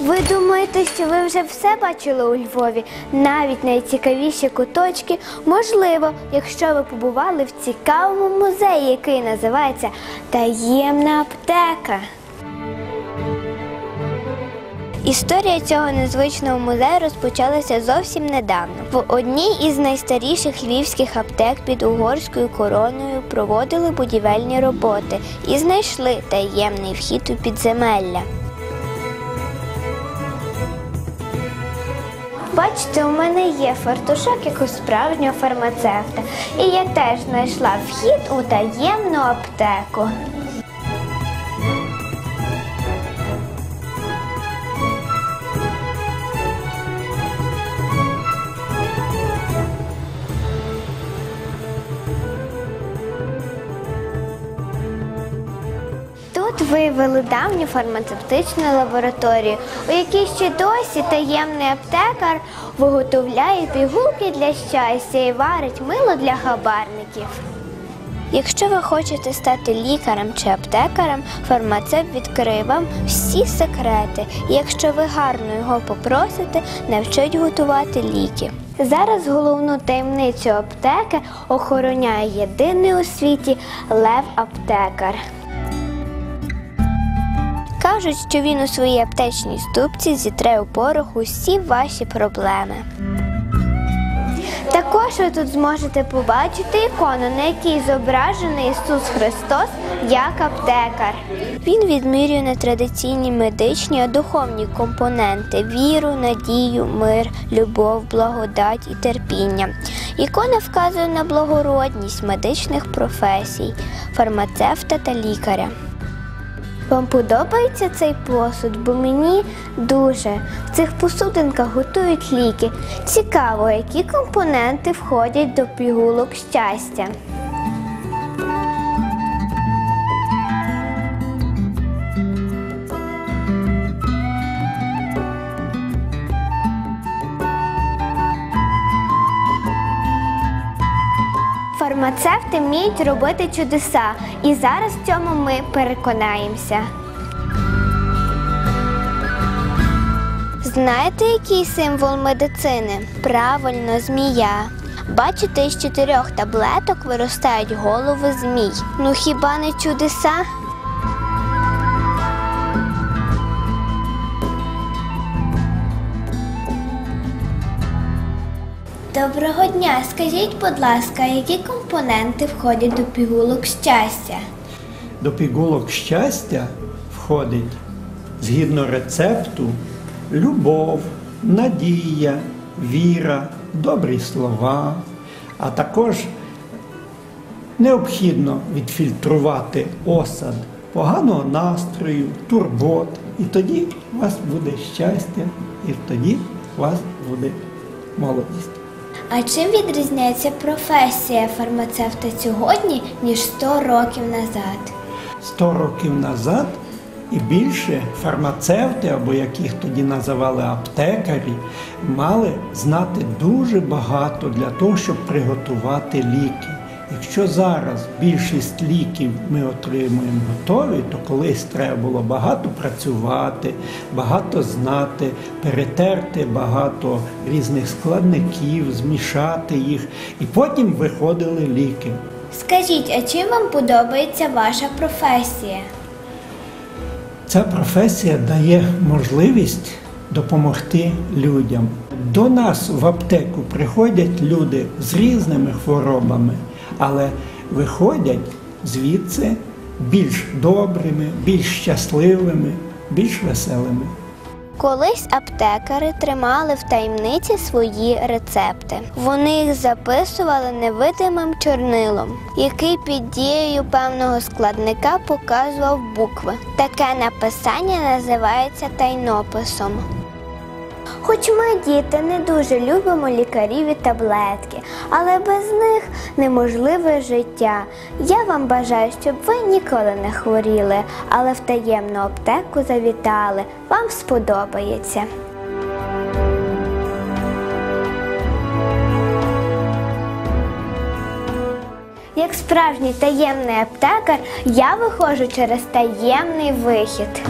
Ви думаєте, що ви вже все бачили у Львові? Навіть найцікавіші куточки? Можливо, якщо ви побували в цікавому музеї, який називається Таємна аптека. Історія цього незвичного музею розпочалася зовсім недавно. В одній із найстаріших львівських аптек під угорською короною проводили будівельні роботи і знайшли таємний вхід у підземелля. Бачите, у мене є фартушок, як у справжнього фармацевта. І я теж знайшла вхід у таємну аптеку. Тут виявили давню фармацевтичну лабораторію, у якій ще досі таємний аптекар виготовляє пігулки для щастя і варить мило для хабарників. Якщо ви хочете стати лікарем чи аптекарем, фармацевт відкриє вам всі секрети. І якщо ви гарно його попросите, навчить готувати ліки. Зараз головну таємницю аптеки охороняє єдиний у світі Лев Аптекар. Кажуть, що він у своїй аптечній ступці зітре у порох усі ваші проблеми. Також ви тут зможете побачити ікону, на якій зображений Ісус Христос як аптекар. Він відмірює не традиційні медичні, а духовні компоненти віру, надію, мир, любов, благодать і терпіння. Ікона вказує на благородність медичних професій, фармацевта та лікаря. Вам подобається цей посуд, бо мені дуже. В цих посудинках готують ліки. Цікаво, які компоненти входять до пігулок щастя. Фармацевти вміють робити чудеса, і зараз в цьому ми переконаємося. Знаєте, який символ медицини? Правильно, змія. Бачите, з чотирьох таблеток виростають голови змій. Ну хіба не чудеса? Доброго дня. Скажіть, будь ласка, які компоненти входять до пігулок щастя? До пігулок щастя входить згідно рецепту любов, надія, віра, добрі слова, а також необхідно відфільтрувати осад поганого настрою, турбот, і тоді у вас буде щастя, і тоді у вас буде молодість. А чим відрізняється професія фармацевта сьогодні, ніж 100 років назад? 100 років назад і більше фармацевти, або як їх тоді називали аптекарі, мали знати дуже багато для того, щоб приготувати ліки. Якщо зараз більшість ліків ми отримуємо готові, то колись треба було багато працювати, багато знати, перетерти багато різних складників, змішати їх, і потім виходили ліки. Скажіть, а чим вам подобається ваша професія? Ця професія дає можливість допомогти людям. До нас в аптеку приходять люди з різними хворобами, але виходять звідси більш добрими, більш щасливими, більш веселими. Колись аптекари тримали в таємниці свої рецепти. Вони їх записували невидимим чорнилом, який під дією певного складника показував букви. Таке написання називається тайнописом. Хоч ми, діти, не дуже любимо лікарів і таблетки, але без них неможливе життя. Я вам бажаю, щоб ви ніколи не хворіли, але в таємну аптеку завітали. Вам сподобається. Як справжній таємний аптекар, я виходжу через таємний вихід.